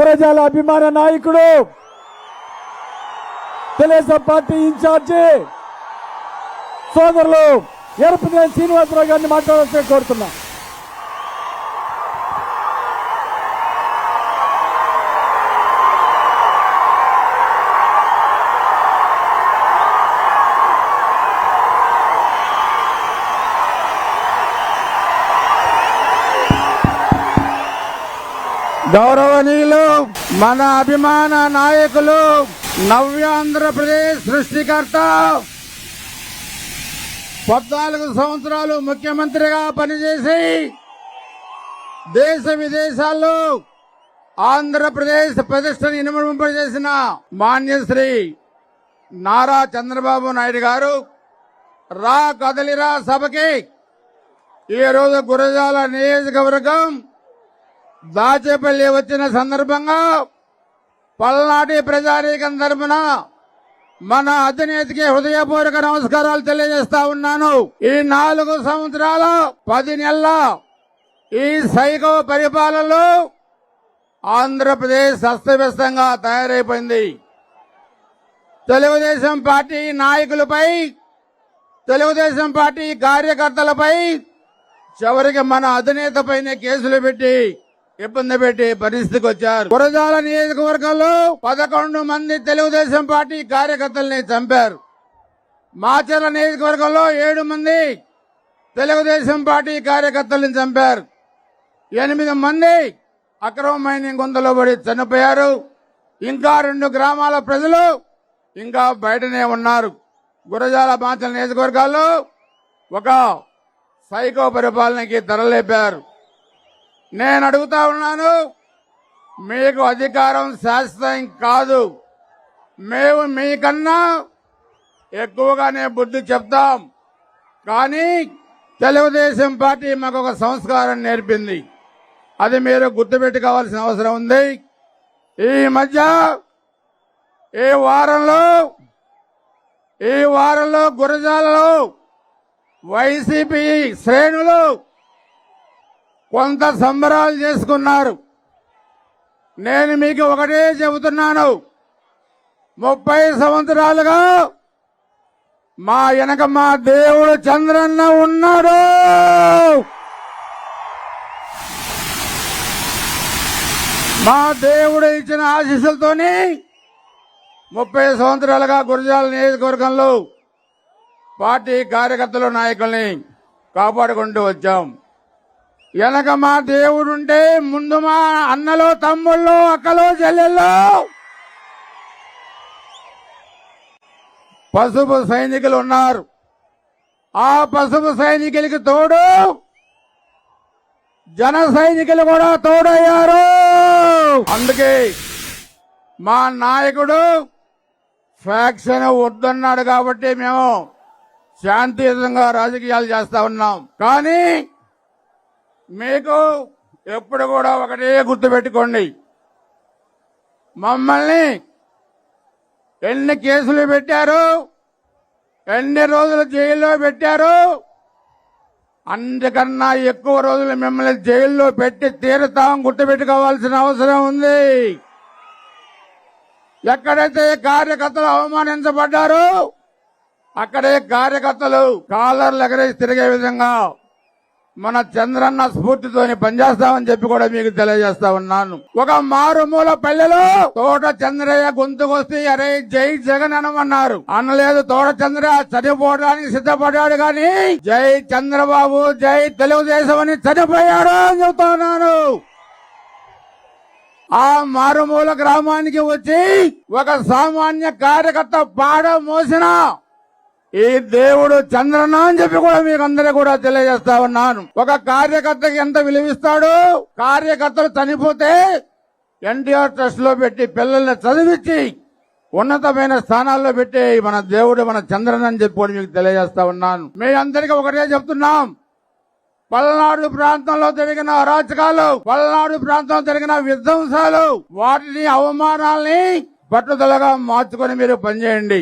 గురజాల అభిమాన నాయకుడు. Telugu Desam party incharge. సోదరులు ఎరపతినేని శ్రీనివాసరావు గారిని మాట్లాడాల్సి కోరుతున్నా. గౌరవనీయులు మన అభిమాన నాయకులు నవ్యాంధ్రప్రదేశ్ సృష్టికర్త పద్నాలుగు సంవత్సరాలు ముఖ్యమంత్రిగా పనిచేసి దేశ విదేశాల్లో ఆంధ్రప్రదేశ్ ప్రతిష్టను ఇనుమడింపజేసిన మాన్యశ్రీ నారా చంద్రబాబు నాయుడు గారు రా కదలిరా సభకి ఈ రోజు గురజాల నియోజకవర్గం దాచేపల్లి వచ్చిన సందర్భంగా పల్నాటి ప్రజానీకం తరపున మన అధినేతకి హృదయపూర్వక నమస్కారాలు తెలియజేస్తా ఉన్నాను. ఈ నాలుగు సంవత్సరాల పది నెలల ఈ సైకో పరిపాలనలో ఆంధ్రప్రదేశ్ అస్తవ్యస్తంగా తయారైపోయింది. తెలుగుదేశం పార్టీ నాయకులపై తెలుగుదేశం పార్టీ కార్యకర్తలపై చివరికి మన అధినేతపైనే కేసులు పెట్టి ఇబ్బంది పెట్టే పరిస్థితికి వచ్చారు. గురజాల నియోజకవర్గంలో పదకొండు మంది తెలుగుదేశం పార్టీ కార్యకర్తల్ని చంపారు. మాచర్ల నియోజకవర్గంలో ఏడు మంది తెలుగుదేశం పార్టీ కార్యకర్తల్ని చంపారు. ఎనిమిది మంది అక్రమ మైనింగ్ గుంతలో పడి చనిపోయారు. ఇంకా రెండు గ్రామాల ప్రజలు ఇంకా బయటనే ఉన్నారు. గురజాల మాచర్ల నియోజకవర్గాల్లో ఒక సైకో పరిపాలనకి ధరలేపారు నేను అడుగుతా ఉన్నాను మీకు అధికారం శాశ్వతం కాదు. మేము మీకన్నా ఎక్కువగానే బుద్ధి చెప్తాం. కానీ తెలుగుదేశం పార్టీ మాకు ఒక సంస్కారం నేర్పింది. అది మీరు గుర్తుపెట్టుకోవాల్సిన అవసరం ఉంది. ఈ మధ్య ఈ వారంలో ఈ వారంలో గురజాలలో వైసీపీ శ్రేణులు కొంత సంబరాలు చేసుకున్నారు. నేను మీకు ఒకటే చెబుతున్నాను. ముప్పై సంవత్సరాలుగా మా వెనక మా దేవుడు చంద్రన్న ఉన్నాడు. మా దేవుడు ఇచ్చిన ఆశీస్సులతోని ముప్పై సంవత్సరాలుగా గురజాల నియోజకవర్గంలో పార్టీ కార్యకర్తలు నాయకుల్ని కాపాడుకుంటూ వచ్చాం. వెనక మా దేవుడుంటే ముందు మా అన్నలో తమ్ముళ్ళు అక్కలు చెల్లెల్లో పసుపు సైనికులు ఉన్నారు. ఆ పసుపు సైనికులకి తోడు జన సైనికులు కూడా తోడయ్యారు. అందుకే మా నాయకుడు ఫ్యాక్షన్ వద్దన్నాడు కాబట్టి మేము శాంతియుతంగా రాజకీయాలు చేస్తా ఉన్నాం. కానీ మీకు ఎప్పుడు కూడా ఒకటే గుర్తుపెట్టుకోండి. మమ్మల్ని ఎన్ని కేసులు పెట్టారు ఎన్ని రోజులు జైల్లో పెట్టారు అందుకన్నా ఎక్కువ రోజులు మిమ్మల్ని జైల్లో పెట్టి తీరుతాం గుర్తుపెట్టుకోవాల్సిన అవసరం ఉంది. ఎక్కడైతే కార్యకర్తలు అవమానించబడ్డారో అక్కడే కార్యకర్తలు కాలర్లు ఎగరేసి తిరిగే విధంగా మన చంద్రన్న స్ఫూర్తితోని పనిచేస్తామని చెప్పి కూడా మీకు తెలియజేస్తా ఉన్నాను. ఒక మారుమూల పల్లెలో తోట చంద్రయ్య గొంతుకొస్తే అరే జై జగన్ అనమన్నారు. అనలేదు తోట చంద్ర చనిపోవడానికి సిద్ధపడ్డాడు గాని జై చంద్రబాబు జై తెలుగుదేశం అని చనిపోయాడు అని చెబుతున్నాను. ఆ మారుమూల గ్రామానికి వచ్చి ఒక సామాన్య కార్యకర్త పాడ మోసిన ఈ దేవుడు చంద్రన్న అని చెప్పి కూడా మీకు అందరూ కూడా తెలియజేస్తా ఉన్నాను. ఒక కార్యకర్తకి ఎంత విలువిస్తాడు కార్యకర్తలు చనిపోతే ఎన్టీఆర్ ట్రస్ట్లో పెట్టి పిల్లల్ని చదివించి ఉన్నతమైన స్థానాల్లో పెట్టి మన దేవుడు మన చంద్రన్ అని చెప్పి కూడా మీకు తెలియజేస్తా ఉన్నాను. మీ అందరికీ ఒకటే చెప్తున్నాం. పల్నాడు ప్రాంతంలో జరిగిన అరాచకాలు పల్నాడు ప్రాంతంలో జరిగిన విధ్వంసాలు వాటిని అవమానాల్ని పట్టుదలగా మార్చుకొని మీరు పనిచేయండి.